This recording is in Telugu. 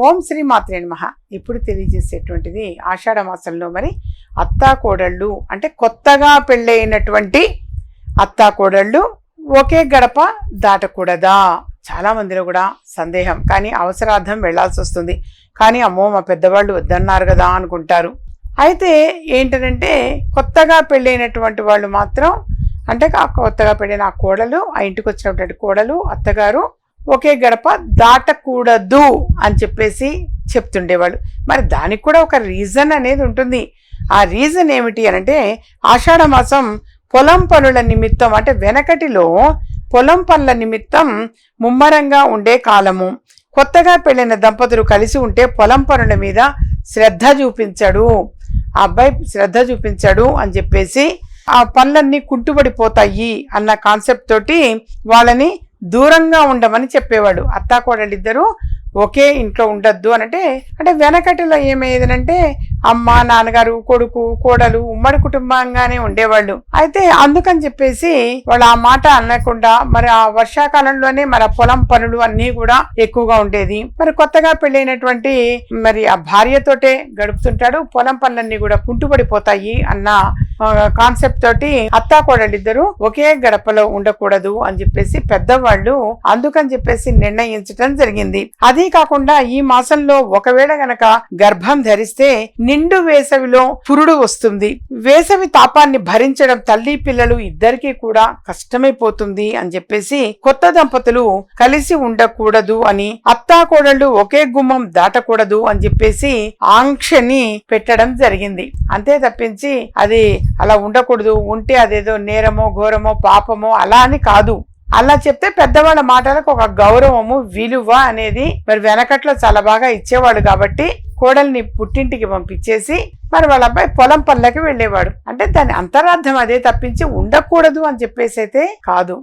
ఓం శ్రీ మాత్రే నమః. ఇప్పుడు తెలియజేసేటువంటిది ఆషాఢ మాసంలో మరి అత్తా కోడళ్ళు అంటే కొత్తగా పెళ్ళైనటువంటి అత్తా కోడళ్ళు ఒకే గడప దాటకూడదా? చాలా మందిలో కూడా సందేహం. కానీ అవసరార్థం వెళ్ళాల్సి వస్తుంది. కానీ అమ్మో మా పెద్దవాళ్ళు వద్దన్నారు కదా అనుకుంటారు. అయితే ఏంటంటే కొత్తగా పెళ్ళైనటువంటి వాళ్ళు మాత్రం అంటే కొత్తగా పెళ్ళైన ఆ కోడలు ఆ ఇంటికి వచ్చినటువంటి కోడలు అత్తగారు ఒకే గడప దాటకూడదు అని చెప్పేసి చెప్తుండేవాళ్ళు. మరి దానికి కూడా ఒక రీజన్ అనేది ఉంటుంది. ఆ రీజన్ ఏమిటి అనంటే ఆషాఢ మాసం పొలం పనుల నిమిత్తం అంటే వెనకటిలో పొలం పనుల నిమిత్తం ముమ్మరంగా ఉండే కాలము. కొత్తగా పెళ్ళిన దంపతులు కలిసి ఉంటే పొలం పనుల మీద శ్రద్ధ చూపించడు. ఆ అబ్బాయి శ్రద్ధ చూపించాడు అని చెప్పేసి ఆ పనులన్నీ కుంటుబడిపోతాయి అన్న కాన్సెప్ట్ తోటి వాళ్ళని దూరంగా ఉండమని చెప్పేవాడు. అత్తాకోడలిద్దరూ ఒకే ఇంట్లో ఉండొద్దు అనంటే అంటే వెనకటిలో ఏమయ్యేదనంటే అమ్మ నాన్నగారు కొడుకు కోడలు ఉమ్మడి కుటుంబంగానే ఉండేవాళ్ళు. అయితే అందుకని చెప్పేసి వాళ్ళు ఆ మాట అనకుండా మరి ఆ వర్షాకాలంలోనే మన పొలం పనులు అన్ని కూడా ఎక్కువగా ఉండేది. మరి కొత్తగా పెళ్ళైనటువంటి మరి ఆ భార్యతోటే గడుపుతుంటాడు. పొలం పనులన్నీ కూడా కుంటుపడిపోతాయి అన్న కాన్సెప్ట్ తోటి అత్తా కోడలిద్దరూ ఒకే గడపలో ఉండకూడదు అని చెప్పేసి పెద్దవాళ్ళు అందుకని చెప్పేసి నిర్ణయించటం జరిగింది. అదే కాకుండా ఈ మాసంలో ఒకవేళ గనక గర్భం ధరిస్తే నిండు వేసవిలో పురుడు వస్తుంది. వేసవి తాపాన్ని భరించడం తల్లి పిల్లలు ఇద్దరికీ కూడా కష్టమైపోతుంది అని చెప్పేసి కొత్త దంపతులు కలిసి ఉండకూడదు అని అత్తా కోడళ్ళు ఒకే గుమ్మం దాటకూడదు అని చెప్పేసి ఆంక్షని పెట్టడం జరిగింది. అంతే తప్పించి అది అలా ఉండకూడదు. ఉంటే అదేదో నేరమో ఘోరమో పాపమో అలా అని కాదు. అలా చెప్తే పెద్దవాళ్ళ మాటలకు ఒక గౌరవము విలువ అనేది మరి వెనకట్లో చాలా బాగా ఇచ్చేవాడు కాబట్టి కోడల్ని పుట్టింటికి పంపించేసి మరి వాళ్ళ అబ్బాయి పొలం పనులకి వెళ్ళేవాడు. అంటే దాని అంతరార్థం అదే తప్పించి ఉండకూడదు అని చెప్పేసి అయితే కాదు.